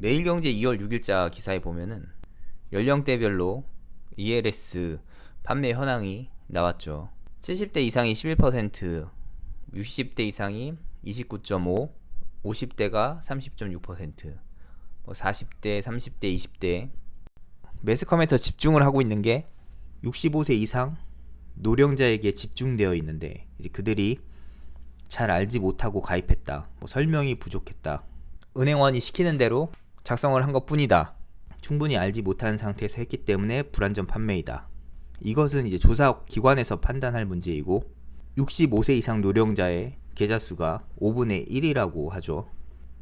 매일경제 2월 6일자 기사에 보면은 연령대별로 ELS 판매 현황이 나왔죠. 70대 이상이 11%, 60대 이상이 29.5, 50대가 30.6%, 뭐 40대, 30대, 20대 매스컴에서 집중을 하고 있는 게 65세 이상 노령자에게 집중되어 있는데 이제 그들이 잘 알지 못하고 가입했다. 뭐 설명이 부족했다. 은행원이 시키는 대로 작성을 한 것뿐이다. 충분히 알지 못한 상태에서 했기 때문에 불안전 판매이다. 이것은 이제 조사 기관에서 판단할 문제이고 65세 이상 노령자의 계좌 수가 5분의 1이라고 하죠.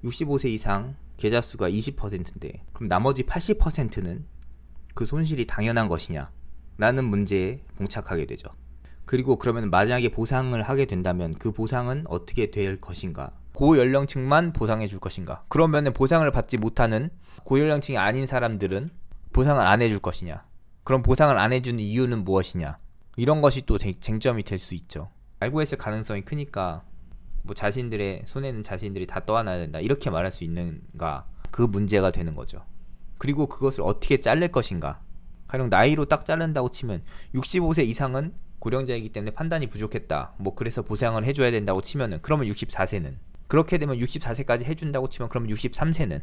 65세 이상 계좌 수가 20%인데 그럼 나머지 80%는 그 손실이 당연한 것이냐? 라는 문제에 봉착하게 되죠. 그리고 그러면 만약에 보상을 하게 된다면 그 보상은 어떻게 될 것인가? 고연령층만 보상해 줄 것인가? 그러면 보상을 받지 못하는 고연령층이 아닌 사람들은 보상을 안 해줄 것이냐? 그럼 보상을 안 해주는 이유는 무엇이냐? 이런 것이 또 쟁- 쟁점이 될 수 있죠. 알고 있을 가능성이 크니까 뭐 자신들의 손에는 자신들이 다 떠안아야 된다 이렇게 말할 수 있는가? 그 문제가 되는 거죠. 그리고 그것을 어떻게 자를 것인가? 가령 나이로 딱 자른다고 치면 65세 이상은 고령자이기 때문에 판단이 부족했다. 뭐 그래서 보상을 해줘야 된다고 치면은 그러면 64세는 그렇게 되면 64세까지 해준다고 치면 그럼 63세는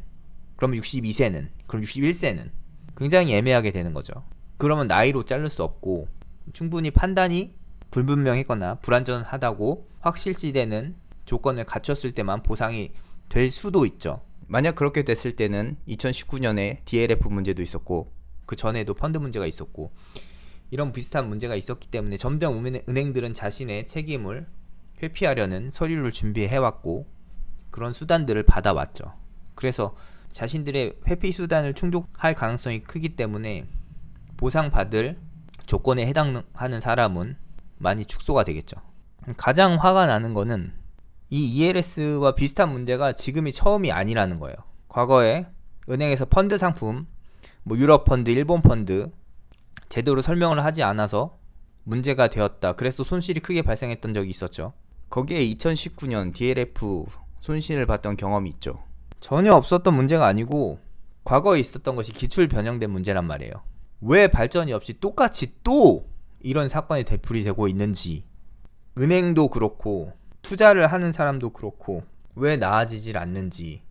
그럼 62세는 그럼 61세는 굉장히 애매하게 되는 거죠. 그러면 나이로 자를 수 없고 충분히 판단이 불분명했거나 불안전하다고 확실시되는 조건을 갖췄을 때만 보상이 될 수도 있죠. 만약 그렇게 됐을 때는 2019년에 DLF 문제도 있었고 그 전에도 펀드 문제가 있었고 이런 비슷한 문제가 있었기 때문에 점점 은행- 은행들은 자신의 책임을 회피하려는 서류를 준비해 왔고 그런 수단들을 받아왔죠. 그래서 자신들의 회피 수단을 충족할 가능성이 크기 때문에 보상받을 조건에 해당하는 사람은 많이 축소가 되겠죠. 가장 화가 나는 거는 이 ELS와 비슷한 문제가 지금이 처음이 아니라는 거예요. 과거에 은행에서 펀드 상품, 뭐 유럽 펀드, 일본 펀드 제대로 설명을 하지 않아서 문제가 되었다. 그래서 손실이 크게 발생했던 적이 있었죠. 거기에 2019년 DLF 손실을 봤던 경험이 있죠. 전혀 없었던 문제가 아니고 과거에 있었던 것이 기출 변형된 문제란 말이에요. 왜 발전이 없이 똑같이 또 이런 사건이 되풀이 되고 있는지. 은행도 그렇고 투자를 하는 사람도 그렇고 왜 나아지질 않는지.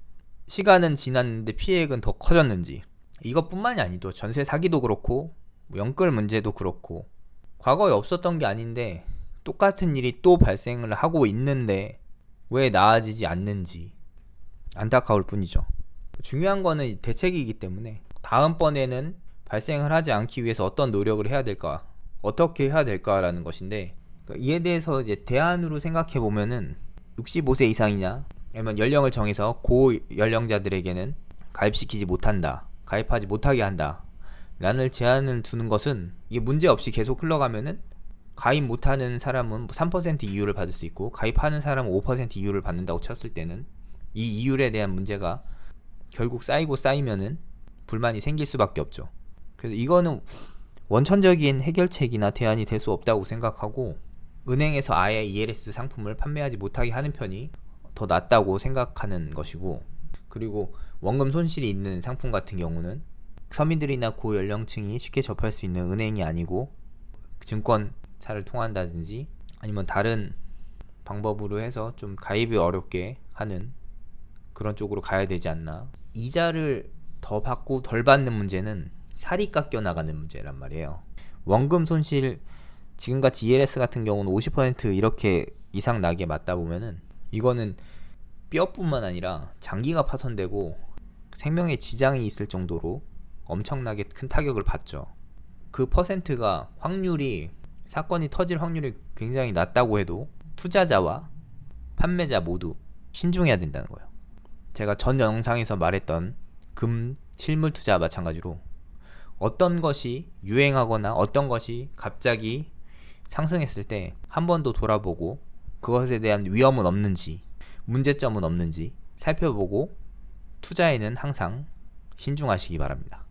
시간은 지났는데 피해액은 더 커졌는지. 이것뿐만이 아니도 전세 사기도 그렇고 뭐 연끌 문제도 그렇고. 과거에 없었던 게 아닌데 똑같은 일이 또 발생을 하고 있는데 왜 나아지지 않는지 안타까울 뿐이죠. 중요한 거는 대책이기 때문에 다음번에는 발생을 하지 않기 위해서 어떤 노력을 해야 될까 어떻게 해야 될까라는 것인데 그러니까 이에 대해서 이제 대안으로 생각해 보면은 65세 이상이냐 아니면 연령을 정해서 고 연령자들에게는 가입시키지 못한다 가입하지 못하게 한다 라는 제한을 두는 것은 이게 문제 없이 계속 흘러가면은 가입 못하는 사람은 3% 이율을 받을 수 있고 가입하는 사람은 5% 이율을 받는다고 쳤을 때는 이 이율에 대한 문제가 결국 쌓이고 쌓이면은 불만이 생길 수밖에 없죠. 그래서 이거는 원천적인 해결책이나 대안이 될 수 없다고 생각하고 은행에서 아예 ELS 상품을 판매하지 못하게 하는 편이 더 낫다고 생각하는 것이고 그리고 원금 손실이 있는 상품 같은 경우는 서민들이나 고연령층이 쉽게 접할 수 있는 은행이 아니고 증권 사를 통한다든지 아니면 다른 방법으로 해서 좀 가입이 어렵게 하는 그런 쪽으로 가야 되지 않나. 이자를 더 받고 덜 받는 문제는 살이 깎여 나가는 문제란 말이에요. 원금 손실 지금같이 ELS 같은 경우는 50% 이렇게 이상 나게 맞다 보면은 이거는 뼈뿐만 아니라 장기가 파손되고 생명에 지장이 있을 정도로 엄청나게 큰 타격을 받죠. 그 퍼센트가 확률이 사건이 터질 확률이 굉장히 낮다고 해도 투자자와 판매자 모두 신중해야 된다는 거예요. 제가 전 영상에서 말했던 금 실물 투자와 마찬가지로 어떤 것이 유행하거나 어떤 것이 갑자기 상승했을 때 한 번 더 돌아보고 그것에 대한 위험은 없는지 문제점은 없는지 살펴보고 투자에는 항상 신중하시기 바랍니다.